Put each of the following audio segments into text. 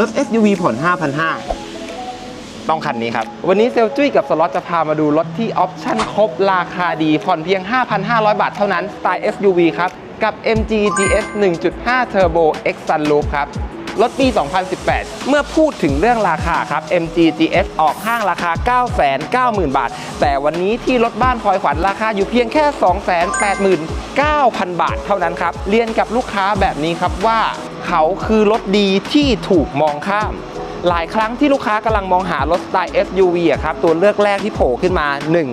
รถ SUV ผ่อน 5,500 ต้องคันนี้ครับ วันนี้เซลจุ้ยกับสล็อตจะพามาดูรถที่ออปชั่นครบราคาดี ผ่อนเพียง 5,500 บาทเท่านั้น สไตล์ SUV ครับ กับ MG GS 1.5 Turbo X Sunroof ครับ รถปี 2018 เมื่อพูดถึงเรื่องราคาครับ MG GS ออกห้างราคา 990,000 บาท แต่วันนี้ที่รถบ้านพลอยขวัญราคาอยู่เพียงแค่ 289,000 บาทเท่านั้นครับ เรียนกับลูกค้าแบบนี้ครับว่าเขาคือรถดีที่ถูกมองข้ามหลายครั้งที่ลูกค้ากำลังมองหารถสไตล์ SUV อะครับ ตัวเลือกแรกที่โผล่ขึ้นมา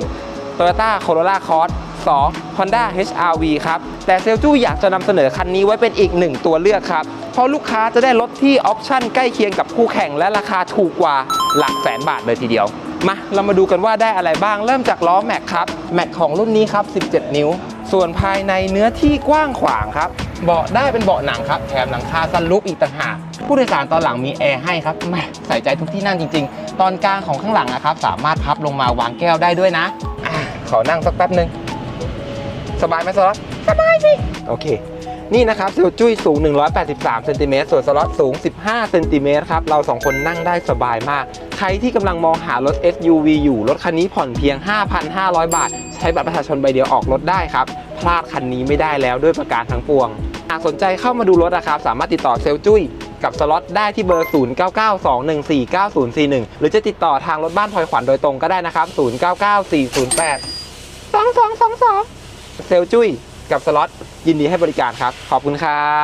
1. Toyota Corolla Cross 2. Honda HR-V ครับ แต่เซลจูอยากจะนำเสนอคันนี้ไว้เป็นอีกหนึ่งตัวเลือกครับ เพราะลูกค้าจะได้รถที่ออปชั่นใกล้เคียงกับคู่แข่งและราคาถูกกว่าหลักแสนบาทเลยทีเดียว มาเรามาดูกันว่าได้อะไรบ้างเริ่มจากล้อแม็กครับแม็กของรุ่นนี้ครับ 17 นิ้ว ส่วนภายในเนื้อที่กว้างขวางครับเบาะได้เป็นเบาะหนังครับแถมหลังคาซันรูปอีกต่างหากผู้โดยสารตอนหลังมีแอร์ให้ครับแม่ใส่ใจทุกที่นั่งจริง ๆ ตอนกลางของข้างหลังนะครับ สามารถพับลงมาวางแก้วได้ด้วยนะอะขอนั่งสักแป๊บหนึ่ง สบายไหมสล็อตสบายสิโอเค นี่นะครับเซลจุ้ยสูง 183เซนติเมตรส่วนสล็อตสูง 15เซนติเมตรครับเราสองคนนั่งได้สบายมาก ใครที่กำลังมองหารถ SUV อยู่ รถคันนี้ผ่อนเพียง 5,500 บาท ใช้บัตรประชาชนใบเดียวออกรถได้ครับ พลาดคันนี้ไม่ได้แล้วด้วยประการทั้งปวง หากสนใจเข้ามาดูรถนะครับสามารถติดต่อเซลจุ้ยกับสล็อตได้ที่เบอร์ 0992149041 หรือจะติดต่อทางรถบ้านพลอยขวัญโดยตรงก็ได้นะครับ 099408 2222 เซลจุ้ยกับสล็อตยินดีให้บริการครับ ขอบคุณครับ